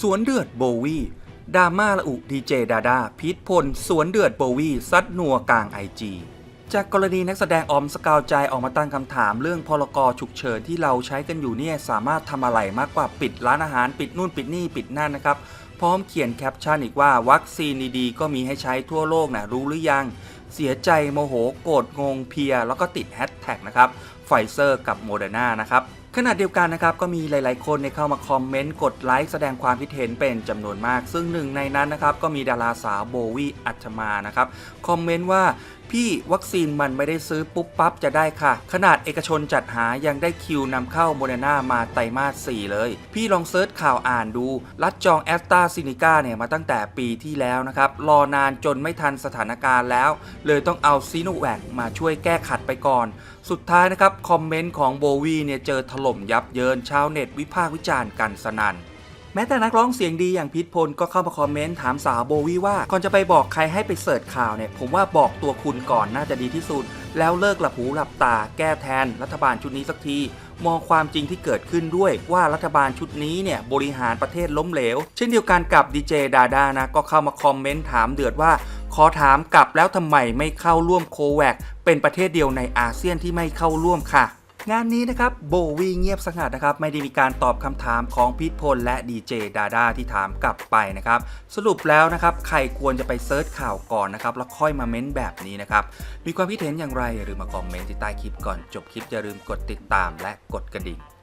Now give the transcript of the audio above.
สวนเดือดโบวีดราม่าละอุดีเจดาดาพีทพล สวนเดือดโบวีซัดนัวกลางไอจีจากกรณีนักแสดงออมสกาวใจออกมาตั้งคำถามเรื่องพลกรฉุกเฉินที่เราใช้กันอยู่เนี่ยสามารถทำอะไรมากกว่าปิดร้านอาหารปิดนู่นปิดนี่ปิดนั่นนะครับ พร้อมเขียนแคปชั่นอีกว่าวัคซีนดีๆก็มีให้ใช้ทั่วโลกนะรู้หรือยัง เสียใจโมโหโกรธงงเพีย แล้วก็ติดแฮชแท็กนะครับไฟเซอร์กับโมเดอร์นานะครับขณะเดียวกันนะครับก็มีหลาย ๆ คนเข้ามาคอมเมนต์กดไลค์แสดงความคิดเห็นเป็นจำนวนมาก ซึ่งหนึ่งในนั้นนะครับก็มีดาราสาวโบวีอัชมานะครับคอมเมนต์ว่าพี่วัคซีนมันไม่ได้ซื้อปุ๊บปั๊บจะได้ค่ะ ขนาดเอกชนจัดหายังได้คิวนำเข้าโมเดอร์นามาไตรมาส 4 เลย พี่ลองเซิร์ชข่าวอ่านดู รัดจองแอสตราซินิก้าเนี่ยมาตั้งแต่ปีที่แล้วนะครับ รอนานจนไม่ทันสถานการณ์แล้วเลยต้องเอาซีโนแวคมาช่วยแก้ขัดไปก่อน สุดท้ายนะครับ คอมเมนต์ของโบวีเนี่ยเจอถล่มยับเยินชาวเน็ตวิพากษ์วิจารณ์กันสนั่นแม้แต่นักร้องเสียงดีอย่างพีทพลก็เข้ามาคอมเมนต์ถามสาวโบวี่ว่าก่อนจะไปบอกใครให้ไปเสิร์ชข่าวเนี่ย ผมว่าบอกตัวคุณก่อนน่าจะดีที่สุด แล้วเลิกหลับหูหลับตาแก้แทนรัฐบาลชุดนี้สักที มองความจริงที่เกิดขึ้นด้วยว่ารัฐบาลชุดนี้เนี่ย บริหารประเทศล้มเหลว เช่นเดียวกันกับดีเจดาดานะก็เข้ามาคอมเมนต์ถามเดือดว่า ขอถามกลับแล้วทำไมไม่เข้าร่วมโควคเป็นประเทศเดียวในอาเซียนที่ไม่เข้าร่วมค่ะ งานนี้นะครับโบวีเงียบสงัดนะครับไม่ได้มีการตอบคำถามของพีทพลและดีเจดาดาที่ถามกลับไปนะครับ สรุปแล้วนะครับใครควรจะไปเซิร์ชข่าวก่อนนะครับ แล้วค่อยมาเม้นแบบนี้นะครับ มีความคิดเห็นอย่างไรอย่าลืมมาคอมเมนต์ที่ใต้คลิปก่อนจบคลิปอย่าลืมกดติดตามและกดกระดิ่ง